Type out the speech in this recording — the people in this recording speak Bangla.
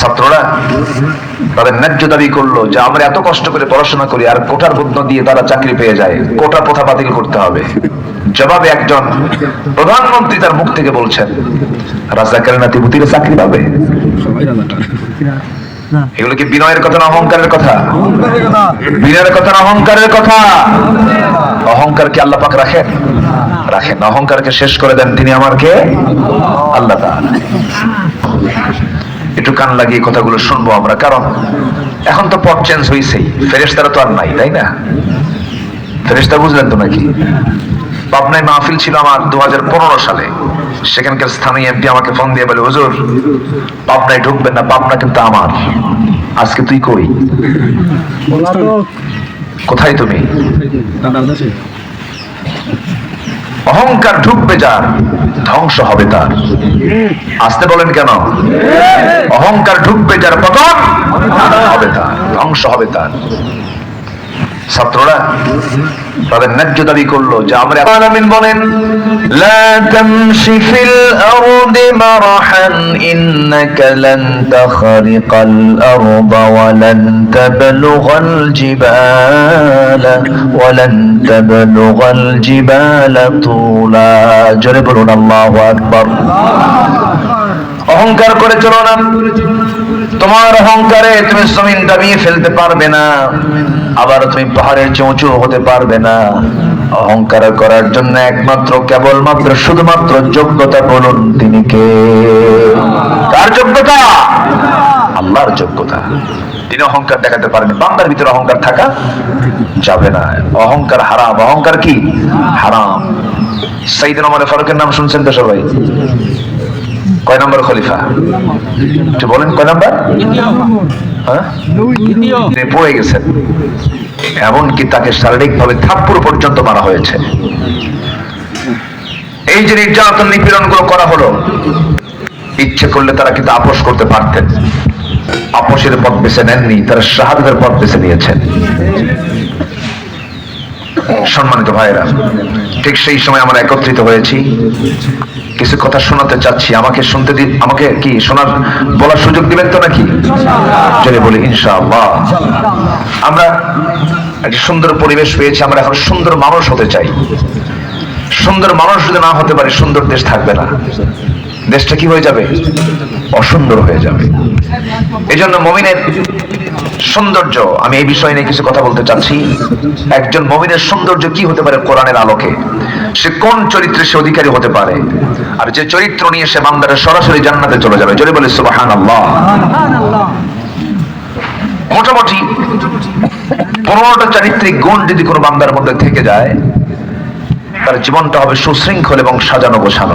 ছাত্ররা তাদের ন্যায্য দাবি করল যে আমরা এত কষ্ট করে পড়াশোনা করি আর কোটার বুদ্ধ দিয়ে তারা চাকরি পেয়ে যায়। কোটা প্রথা বাতিল করতে হবে। জবাবে একজন প্রধানমন্ত্রী তার মুখ থেকে বলছেন রাজাকারের নাতিপুতিরা চাকরি পাবে? এগুলো কি বিনয়ের কথা না অহংকারের কথা? বিনয়ের কথা না অহংকারের কথা? অহংকার কি আল্লাহ পাক রাখেন? রাখেন অহংকারকে শেষ করে দেন তিনি আমার কে? আল্লাহ। একটু কান লাগিয়ে কথাগুলো শুনব আমরা কারণ এখন তো পথ চেঞ্জ হয়েছেই ফেরেশতারা তো আর নাই তাই না? ফেরেশতা বুঝলেন তো নাকি? পাবনায় মাহফিল ছিল আমার দু হাজার পনেরো সালে। সেখানকার স্থানীয় এমপি আমাকে ফোন দিয়ে বলে হুজুর পাবনায় ঢুকবেন না পাবনা কিন্তু আমার। আজকে তুই কই? কোথায় তুমি? অহংকার ঢুকবে যার, ধ্বংস হবে তার। আসতে বলেন কেন? অহংকার ঢুকবে যার, পতন হবে তার, ধ্বংস হবে তার। ছাত্ররা তাদের ন্যায্য দাবি করল যে আমরা আলামিন বলেন, লা তামশি ফিল আরদি মারহান, ইন্নাকা লান তাখরিকাল আরদা ওয়া লান তাবলুগাল জিবালা, ওয়া লান তাবলুগাল জিবালা তুলা। জোরে বলুন, আল্লাহু আকবার। অহংকার করে চলো না। তোমার অহংকারে তুমি জমিন দাবিয়ে ফেলতে পারবে না। আবার তুমি পাহাড়ের চেয়ে উঁচু হতে পারবে না। অহংকার করার জন্য একমাত্র কেবলমাত্র, শুধুমাত্র যোগ্যতা বলুন তিনি কে? কার যোগ্যতা? আল্লাহর যোগ্যতা। তিনি অহংকার দেখাতে পারেন বান্দার ভিতরে অহংকার থাকা যাবে না। অহংকার হারাম। অহংকার কি? হারাম। সাইদিন আমার ফারুকের নাম শুনছেন তো সবাই? কয় নম্বর খলিফা? একটু বলেন কয় নম্বর? হ্যাঁ? পড়ে গেছেন। এমনকি তাকে শারীরিক ভাবে থাপ্পুর পর্যন্ত মারা হয়েছে। এই যে নির্যাতন নিপীড়নগুলো করা হলো, ইচ্ছে করলে তারা কিন্তু আপোষ করতে পারতেন। আপোষের পথ বেছে নেননি, তারা শাহাদের পথ বেছে নিয়েছেন। সম্মানিত ভাইরা ঠিক সেই সময় আমরা একত্রিত হয়েছি। কিছু কথা শোনাতে চাচ্ছি। আমাকে শুনতে দি আমাকে কি শোনার বলার সুযোগ দিবেন তো নাকি? যদি বলি, ইনশাআল্লাহ। আমরা একটা সুন্দর পরিবেশ পেয়েছি। আমরা এখন সুন্দর মানুষ হতে চাই। সুন্দর মানুষ যদি না হতে পারে, সুন্দর দেশ থাকবে না। দেশটা কি হয়ে যাবে? অসুন্দর হয়ে যাবে। এই জন্য মমিনের সৌন্দর্য। আমি এই বিষয় নিয়ে কিছু কথা বলতে চাচ্ছি। একজন মমিনের সৌন্দর্য কি হতে পারে কোরআনের আলোকে? সে কোন চরিত্রে সে অধিকারী হতে পারে? আর যে চরিত্র নিয়ে সে বান্দারে সরাসরি জান্নাতে চলে যাবে, জোরে বলে সুবাহান আল্লাহ মোটামুটি পনেরোটা চারিত্রিক গুণ যদি কোনো বান্দার মধ্যে থেকে যায়, তার জীবনটা হবে সুশৃঙ্খল এবং সাজানো গোছানো।